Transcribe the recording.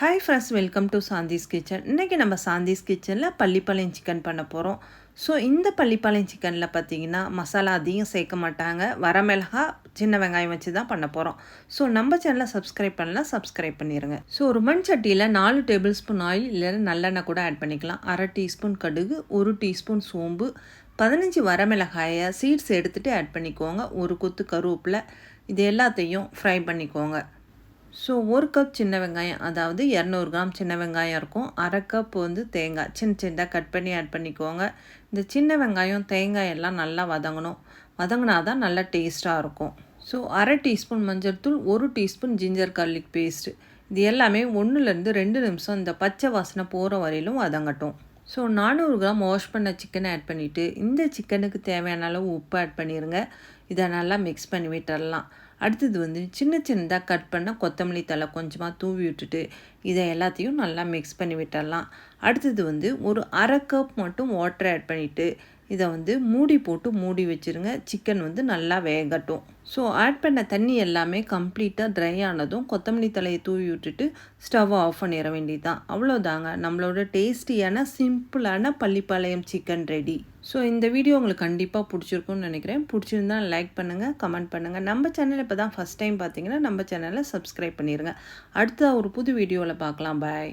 Hi friends welcome to Shanthi's kitchen இன்றைக்கி நம்ம சாந்திஸ் கிச்சனில் பள்ளிப்பாளையம் சிக்கன் பண்ண போகிறோம் ஸோ இந்த பள்ளிப்பாளையம் சிக்கனில் பார்த்தீங்கன்னா மசாலா அதிகம் சேர்க்க மாட்டாங்க. வரமிளகா சின்ன வெங்காயம் வச்சு தான் பண்ண போகிறோம் ஸோ நம்ம சேனலை சப்ஸ்கிரைப் பண்ணலாம் சப்ஸ்கிரைப் பண்ணிடுங்க ஸோ ஒரு மண் சட்டியில் நாலு டேபிள் ஸ்பூன் ஆயில் இல்லைன்னா நல்லெண்ணெய் கூட ஆட் பண்ணிக்கலாம். அரை டீஸ்பூன் கடுகு ஒரு டீஸ்பூன் சோம்பு பதினஞ்சு வரமிளகாயை சீட்ஸ் எடுத்துகிட்டு ஆட் பண்ணிக்கோங்க. ஒரு கொத்து கருவேப்பில் இது எல்லாத்தையும் ஃப்ரை பண்ணிக்கோங்க. ஸோ ஒரு கப் சின்ன வெங்காயம் அதாவது இரநூறு கிராம் சின்ன வெங்காயம் இருக்கும். அரை கப் வந்து தேங்காய். சின்ன சின்னதாக கட் பண்ணி ஆட் பண்ணிக்கோங்க. இந்த சின்ன வெங்காயம் தேங்காய் எல்லாம் நல்லா வதங்கணும். வதங்கினா தான் நல்லா டேஸ்ட்டாக இருக்கும். ஸோ அரை டீஸ்பூன் மஞ்சள் தூள் ஒரு டீஸ்பூன் ஜிஞ்சர் கார்லிக் பேஸ்ட்டு இது எல்லாமே ஒன்றுலேருந்து ரெண்டு நிமிஷம் இந்த பச்சை வாசனை போகிற வரையிலும் வதங்கட்டும். ஸோ நானூறு கிராம் வாஷ் பண்ண சிக்கனை ஆட் பண்ணிவிட்டு இந்த சிக்கனுக்கு தேவையான அளவு உப்பு ஆட் பண்ணிடுங்க இதை நல்லா மிக்ஸ் பண்ணி விட்டுடலாம் அடுத்தது வந்து சின்ன சின்னதாக கட் பண்ண கொத்தமல்லி தலை கொஞ்சமாக தூவி விட்டுட்டு இதை எல்லாத்தையும் நல்லா மிக்ஸ் பண்ணி விட்டுடலாம் அடுத்தது வந்து ஒரு அரை கப் மட்டும் வாட்டர் ஆட் பண்ணிவிட்டு இதை வந்து மூடி போட்டு மூடி வச்சுருங்க. சிக்கன் வந்து நல்லா வேகட்டும். ஸோ ஆட் பண்ண தண்ணி எல்லாமே கம்ப்ளீட்டாக ட்ரை ஆனதும் கொத்தமல்லி தலையை தூவி விட்டுட்டு ஸ்டவ் ஆஃப் பண்ணிட வேண்டியது தான் அவ்வளோதாங்க நம்மளோட டேஸ்டியான சிம்பிளான பள்ளிப்பாளையம் சிக்கன் ரெடி ஸோ இந்த வீடியோ உங்களுக்கு கண்டிப்பாக பிடிச்சிருக்கும்னு நினைக்கிறேன். பிடிச்சிருந்தா லைக் பண்ணுங்கள் கமெண்ட் பண்ணுங்கள் நம்ம சேனல் இப்போ தான் ஃபஸ்ட் டைம் பார்த்தீங்கன்னா நம்ம சேனலை சப்ஸ்கிரைப் பண்ணிடுங்க அடுத்த ஒரு புது வீடியோவில் பார்க்கலாம். பாய்